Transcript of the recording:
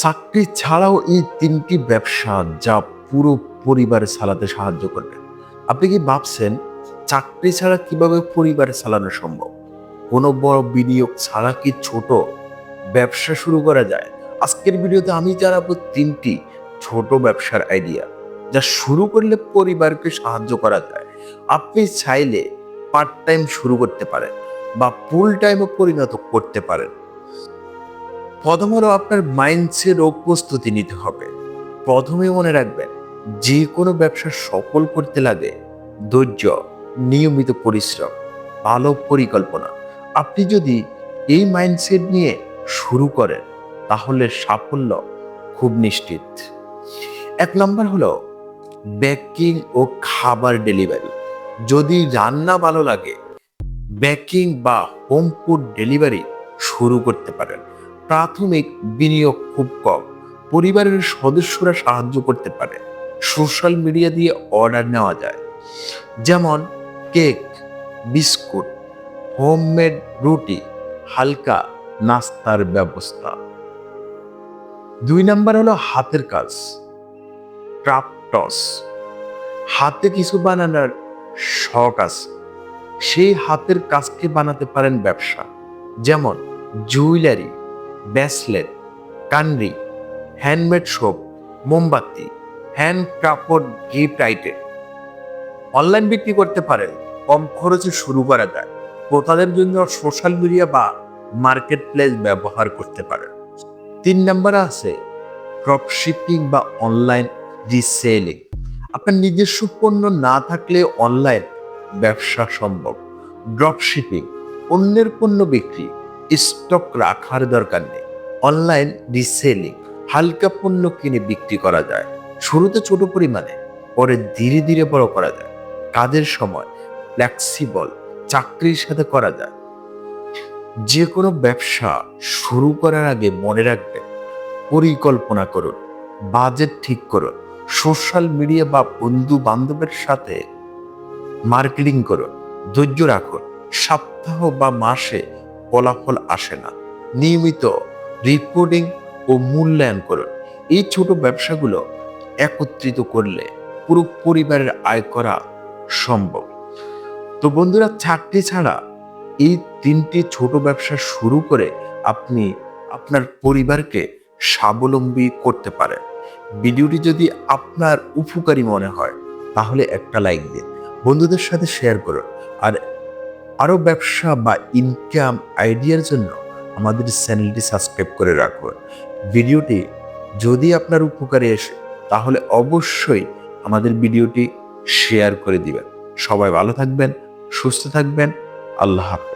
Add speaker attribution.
Speaker 1: চাকরি ছাড়াও এই তিনটি ব্যবসা যা পুরো পরিবার চালাতে সাহায্য করবে। আপনি কি ভাবছেন, চাকরি ছাড়া কীভাবে পরিবার চালানো সম্ভব? কোনো বড় বিনিয়োগ ছাড়া কি ছোট ব্যবসা শুরু করা যায়? আজকের ভিডিওতে আমি জানাব তিনটি ছোট ব্যবসার আইডিয়া, যা শুরু করলে পরিবারকে সাহায্য করা যায়। আপনি চাইলে পার্ট টাইম শুরু করতে পারেন বা ফুল টাইমও পরিণত করতে পারেন। প্রথম হলো আপনার মাইন্ডসেট ও প্রস্তুতি নিতে হবে। প্রথমে মনে রাখবেন, যে কোনো ব্যবসা সফল করতে লাগে ধৈর্য, নিয়মিত পরিশ্রম, ভালো পরিকল্পনা। আপনি যদি এই মাইন্ডসেট নিয়ে শুরু করেন, তাহলে সাফল্য খুব নিশ্চিত। এক নম্বর হলো বেকিং ও খাবার ডেলিভারি। যদি রান্না ভালো লাগে বেকিং বা হোম ফুড ডেলিভারি শুরু করতে পারেন। প্রাথমিক বিনিয়োগ খুব কম। পরিবারের সদস্যরা সাহায্য করতে পারে। সোশ্যাল মিডিয়া দিয়ে অর্ডার নেওয়া যায়। যেমন কেক, বিস্কুট, হোমমেড রুটি, হালকা নাস্তার ব্যবস্থা। দুই নাম্বার হলো হাতের কাজ। ক্রাফটস হাতে কিছু বানানোর শখ আছে। সেই হাতের কাজকে বানাতে পারেন ব্যবসা। যেমন জুয়েলারি। ব্যাসলেট, কানরি, হ্যান্ডমেড সোপ, মোমবাতি, হ্যান্ড কাপড় গিফট আইটেম। অনলাইন বিক্রি করতে পারেন, কম খরচে শুরু করা যায়। ক্রেতাদের জন্য সোশ্যাল মিডিয়া বা মার্কেট প্লেস ব্যবহার করতে পারেন। তিন নম্বরে আছে ড্রপ শিপিং বা অনলাইন রিসেলিং। আপনার নিজস্ব পণ্য না থাকলে অনলাইন ব্যবসা সম্ভব। ড্রপ শিপিং অন্যের পণ্য বিক্রি। স্টক রাখার দরকার নেই। অনলাইন রিসেলিং হালকা পণ্য কিনে বিক্রি করা যায়। শুরুতে ছোট পরিমাণে, পরে ধীরে ধীরে বড় করা যায়। কাজের সময় ফ্লেক্সিবল চাকরির সাথে করা যায়। যে কোনো ব্যবসা শুরু করার আগে মনে রাখবেন, পরিকল্পনা করুন বাজেট ঠিক করুন সোশ্যাল মিডিয়া বা বন্ধু বান্ধবের সাথে মার্কেটিং করুন, ধৈর্য রাখুন। সপ্তাহ বা মাসে ফলাফল আসে না। নিয়মিত রিপোর্টিং ও মূল্যায়ন করুন। এই ছোট ব্যবসাগুলো একত্রিত করলে পুরো পরিবারের আয় করা সম্ভব। তো বন্ধুরা চাকরি ছাড়া এই তিনটি ছোট ব্যবসা শুরু করে আপনি আপনার পরিবারকে স্বাবলম্বী করতে পারেন। ভিডিওটি যদি আপনার উপকারী মনে হয়, তাহলে একটা লাইক দিন। বন্ধুদের সাথে শেয়ার করুন। আর আরও ব্যবসা বা ইনকাম আইডিয়ার জন্য আমাদের চ্যানেলটি সাবস্ক্রাইব করে রাখুন। ভিডিওটি যদি আপনার উপকারে এসে তাহলে অবশ্যই আমাদের ভিডিওটি শেয়ার করে দিবেন। সবাই ভালো থাকবেন, সুস্থ থাকবেন। আল্লাহ হাফেজ।